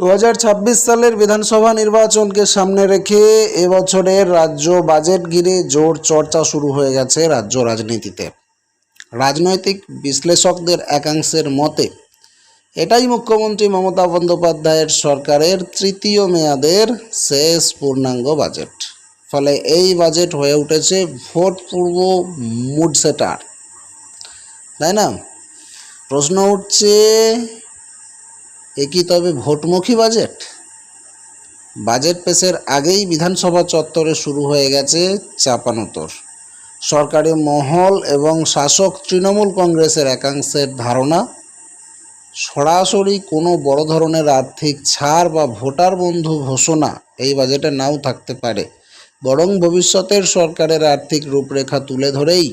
দু হাজার ছাব্বিশ সালের বিধানসভা নির্বাচনকে সামনে রেখে এবছরের রাজ্য বাজেট ঘিরে জোর চর্চা শুরু হয়ে গেছে রাজ্য রাজনীতিতে। রাজনৈতিক বিশ্লেষকদের একাংশের মতে, এটাই মুখ্যমন্ত্রী মমতা বন্দ্যোপাধ্যায়ের সরকারের তৃতীয় মেয়াদের শেষ পূর্ণাঙ্গ বাজেট। ফলে এই বাজেট হয়ে উঠেছে ভোট পূর্ব মুড সেটার। তাই না? প্রশ্ন উঠছে এ কি তবে ভোটমুখী বাজেট? বাজেট পেশের আগেই বিধানসভা চত্বরে শুরু হয়ে গেছে চাপানোতর সরকারি মহল এবং শাসক তৃণমূল কংগ্রেসের একাংশের ধারণা, সরাসরি কোনো বড় ধরনের আর্থিক ছাড় বা ভোটার বন্ধু ঘোষণা এই বাজেটে নাও থাকতে পারে। বরং ভবিষ্যতের সরকারের আর্থিক রূপরেখা তুলে ধরেই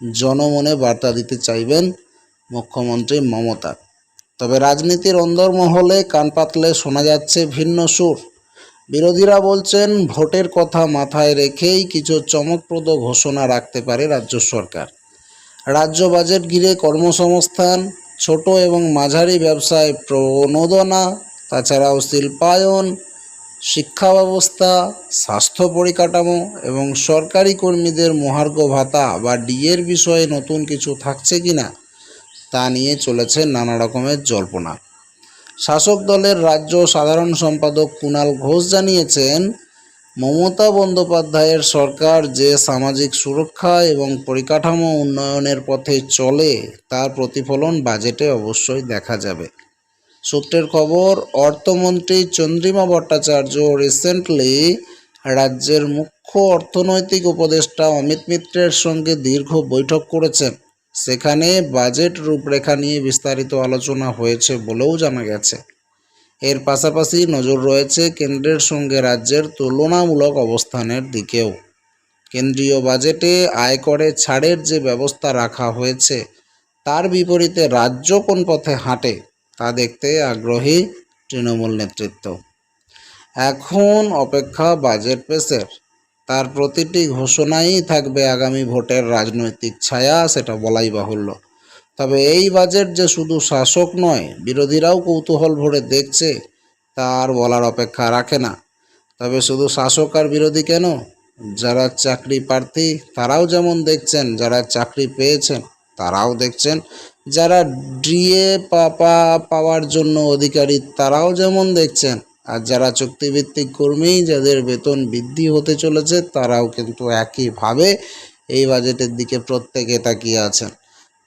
জনমনে বার্তা দিতে চাইবেন মুখ্যমন্ত্রী মমতা। তবে রাজনীতির অন্দরমহলে কান পাতলে শোনা যাচ্ছে ভিন্ন সুর। বিরোধীরা বলছেন, ভোটের কথা মাথায় রেখেই কিছু চমকপ্রদ ঘোষণা রাখতে পারে রাজ্য সরকার। রাজ্য বাজেট ঘিরে কর্মসংস্থান, ছোট এবং মাঝারি ব্যবসায় প্রণোদনা, তাছাড়াও শিল্পায়ন শিক্ষা ব্যবস্থা স্বাস্থ্য পরিকাঠামো এবং সরকারি কর্মীদের মহার্ঘ ভাতা বা ডিএর বিষয়ে নতুন কিছু থাকছে কিনা তা নিয়ে চলেছে নানা রকমের জল্পনা। শাসক দলের রাজ্য সাধারণ সম্পাদক কুণাল ঘোষ জানিয়েছেন, মমতা বন্দ্যোপাধ্যায়ের সরকার যে সামাজিক সুরক্ষা এবং পরিকাঠামো উন্নয়নের পথে চলে, তার প্রতিফলন বাজেটে অবশ্যই দেখা যাবে। সূত্রের খবর, অর্থমন্ত্রী চন্দ্রিমা ভট্টাচার্য রিসেন্টলি রাজ্যের মুখ্য অর্থনৈতিক উপদেষ্টা অমিত মিত্রের সঙ্গে দীর্ঘ বৈঠক করেছেন। সেখানে বাজেট রূপরেখা নিয়ে বিস্তারিত আলোচনা হয়েছে বলেও জানা গেছে। এর পাশাপাশি নজর রয়েছে কেন্দ্রের সঙ্গে রাজ্যের তুলনামূলক অবস্থানের দিকেও। কেন্দ্রীয় বাজেটে আয়করে ছাড়ের যে ব্যবস্থা রাখা হয়েছে, তার বিপরীতে রাজ্য কোন পথে হাঁটে, তা দেখতে আগ্রহী তৃণমূল নেতৃত্ব। এখন অপেক্ষা বাজেট পেশের। তার প্রতিটি ঘোষণাই থাকবে আগামী ভোটের রাজনৈতিক ছায়া, সেটা বলাই বাহুল্য। তবে এই বাজেট যে শুধু শাসক নয়, বিরোধীরাও কৌতূহল ভরে দেখছে তার বলার অপেক্ষা রাখে না। তবে শুধু শাসক আর বিরোধী কেন? যারা চাকরি প্রার্থী, তারাও যেমন দেখছেন, যারা চাকরি পেয়েছেন, তারাও দেখছেন। যারা ডিএ পাওয়ার জন্য অধিকারী, তারাও যেমন দেখছেন আর যারা চুক্তিভিত্তিক কর্মী, যাদের বেতন বৃদ্ধি হতে চলেছে, তারাও কিন্তু একইভাবে এই বাজেটের দিকে প্রত্যেকে তাকিয়ে আছেন।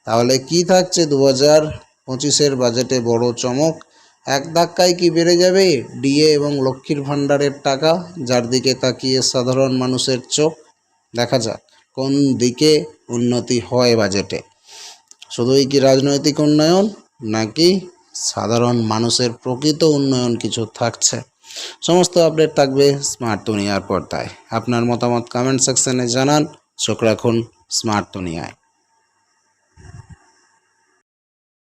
তাহলে কি থাকছে দু হাজার পঁচিশের বাজেটে বড় চমক? এক ধাক্কায় কি বেড়ে যাবে? ডিএ এবং লক্ষ্মীর ভাণ্ডারের টাকা, যার দিকে তাকিয়ে সাধারণ মানুষের চোখ? দেখা যাক কোন দিকে উন্নতি হয় বাজেটে। শুধুই কি রাজনৈতিক উন্নয়ন, নাকি সাধারণ মানুষের প্রকৃত উন্নয়ন কিছু থাকছে। সমস্ত আপডেট থাকবে স্মার্ট দুনিয়ার পর্দায়। আপনার মতামত কমেন্ট সেকশনে জানান। চোখ রাখুন স্মার্ট দুনিয়ায়